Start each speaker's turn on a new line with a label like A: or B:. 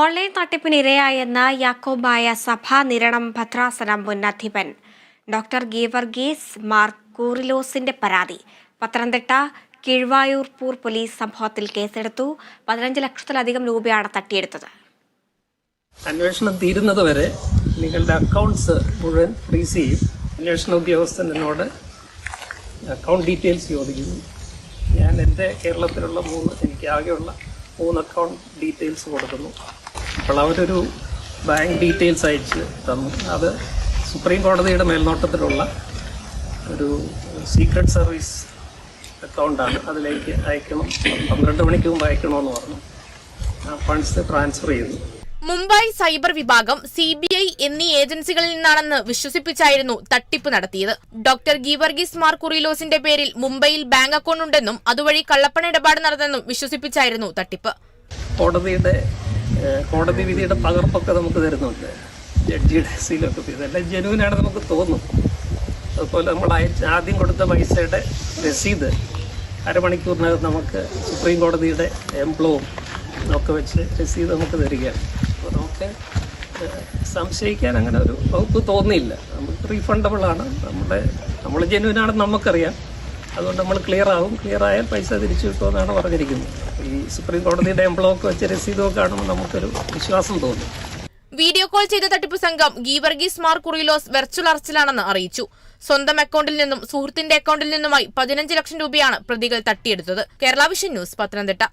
A: Online തട്ടിപ്പിനിരയായെന്ന Yakobaya സഭാ നിരണം ഭദ്രാസനം മുൻ അധിപൻ. ഡോക്ടർ ഗീവർഗീസ് മാർ കൂറിലോസിന്റെ പരാതി. പത്തനംതിട്ട കീഴ്വായൂർപൂർ പോലീസ് സംഭവത്തിൽ കേസെടുത്തു. പതിനഞ്ച് ലക്ഷത്തിലധികം രൂപയാണ് തട്ടിയെടുത്തത്.
B: അന്വേഷണം തീരുന്നത് വരെ നിങ്ങളുടെ അക്കൗണ്ട്സ് മുഴുവൻ ഫ്രീസ് ചെയ്യും. അന്വേഷണ ഉദ്യോഗസ്ഥൻ എന്നോട് അക്കൗണ്ട് ഡീറ്റെയിൽസ് ചോദിക്കുന്നു. ഞാൻ എന്റെ കേരളത്തിലുള്ള മൂന്ന് എനിക്ക് ആകെയുള്ള മൂന്ന് അക്കൗണ്ട് ഡീറ്റെയിൽസ് കൊടുക്കുന്നു. അപ്പോൾ അവരൊരു ബാങ്ക് ഡീറ്റെയിൽസ് അയച്ച് തന്നു. അത് സുപ്രീം കോടതിയുടെ മേൽനോട്ടത്തിലുള്ള ഒരു സീക്രട്ട് സർവീസ് അക്കൗണ്ടാണ് അതിലേക്ക് അയക്കണം. പന്ത്രണ്ട് മണിക്ക് മുമ്പ് അയക്കണമെന്ന് പറഞ്ഞു. ആ ഫണ്ട്സ് ട്രാൻസ്ഫർ ചെയ്തു
C: മുംബൈ സൈബർ വിഭാഗം സി ബി ഐ എന്നീ ഏജൻസികളിൽ നിന്നാണെന്ന് വിശ്വസിപ്പിച്ചായിരുന്നു തട്ടിപ്പ് നടത്തിയത്. ഡോക്ടർ ഗീവർഗീസ് മാർ കുറിലോസിന്റെ പേരിൽ മുംബൈയിൽ ബാങ്ക് അക്കൗണ്ട് ഉണ്ടെന്നും അതുവഴി കള്ളപ്പണ ഇടപാട് നടന്നെന്നും വിശ്വസിപ്പിച്ചായിരുന്നു തട്ടിപ്പ്.
B: കോടതിയുടെ കോടതി വിധിയുടെ പകർപ്പൊക്കെ നമുക്ക് തരുന്നുണ്ട്. ജഡ്ജിയുടെ സീലൊക്കെ ഇതെല്ലാം ജനുവിനാണ് നമുക്ക് തോന്നും. അതുപോലെ നമ്മൾ അയച്ച ആദ്യം കൊടുത്ത പൈസയുടെ രസീത് അരമണിക്കൂറിനകം നമുക്ക് സുപ്രീം കോടതിയുടെ എംപ്ലോവും ഒക്കെ വെച്ച് രസീത് നമുക്ക് തരികയാണ്. ഏഹ്, സംശയിക്കാൻ അങ്ങനെ ഒരു വകുപ്പ് തോന്നിയില്ല. നമുക്ക് റീഫണ്ടബിൾ ആണ്. നമ്മുടെ നമ്മൾ ജനുവിനാണെന്ന് നമുക്കറിയാം. അതുകൊണ്ട് നമ്മൾ ക്ലിയർ ആവും. ക്ലിയർ ആയാൽ പൈസ തിരിച്ചു കിട്ടുമെന്നാണ് പറഞ്ഞിരിക്കുന്നത്. ഈ സുപ്രീം കോടതിയുടെ എംപ്ലോക്ക് വെച്ച രസീതൊക്കെ കാണുമ്പോൾ നമുക്കൊരു വിശ്വാസം തോന്നും.
C: വീഡിയോ കോൾ ചെയ്ത തട്ടിപ്പ് സംഘം ഗീവർഗീസ് മാർ കുറിലോസ് വെർച്വൽ അറസ്റ്റിലാണെന്ന് അറിയിച്ചു. സ്വന്തം അക്കൗണ്ടിൽ നിന്നും സുഹൃത്തിന്റെ അക്കൗണ്ടിൽ നിന്നുമായി പതിനഞ്ച് ലക്ഷം രൂപയാണ് പ്രതികൾ തട്ടിയെടുത്തത്. Kerala vision news Pathanamthitta.